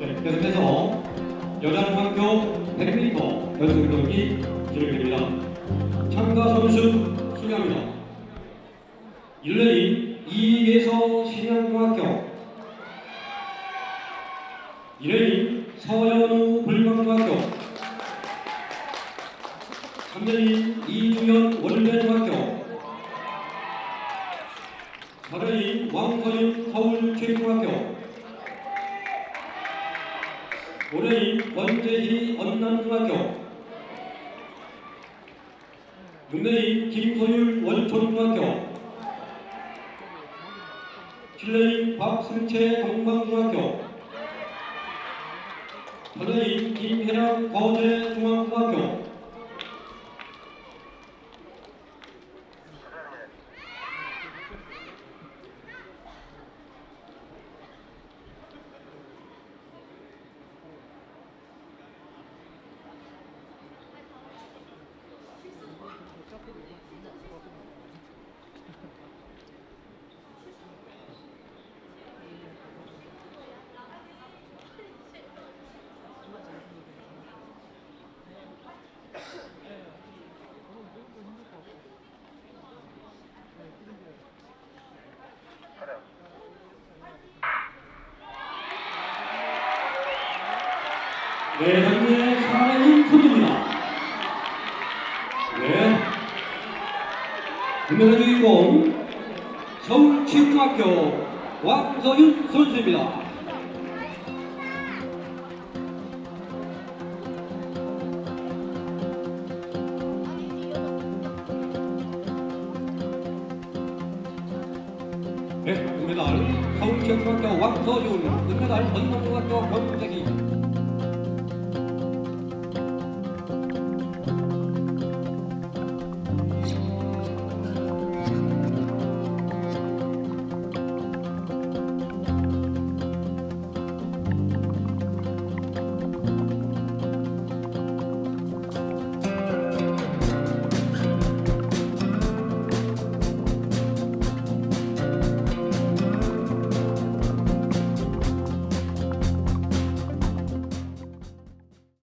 네, 계속해서 여자중학교 100m 연속 경기 진행됩니다. 참가 선수 소개합니다. 1레인 이계서 신양중학교 2레인 서현우 불광중학교 3레인 이중현 원래중학교 4레인 왕서윤 서울체육중학교 올해인 권재희 언남중학교 6레인 김소율 원촌중학교 7레인 박승채 동방중학교 8레인 김혜랑 거제중앙중학교 네, 현재 4레인 컵입니다. 네. 금메달 주인공 서울체육중학교 왕서윤 선수입니다. 네, 금메달 서울체육중학교 왕서윤, 금메달 전남중학교 권재기.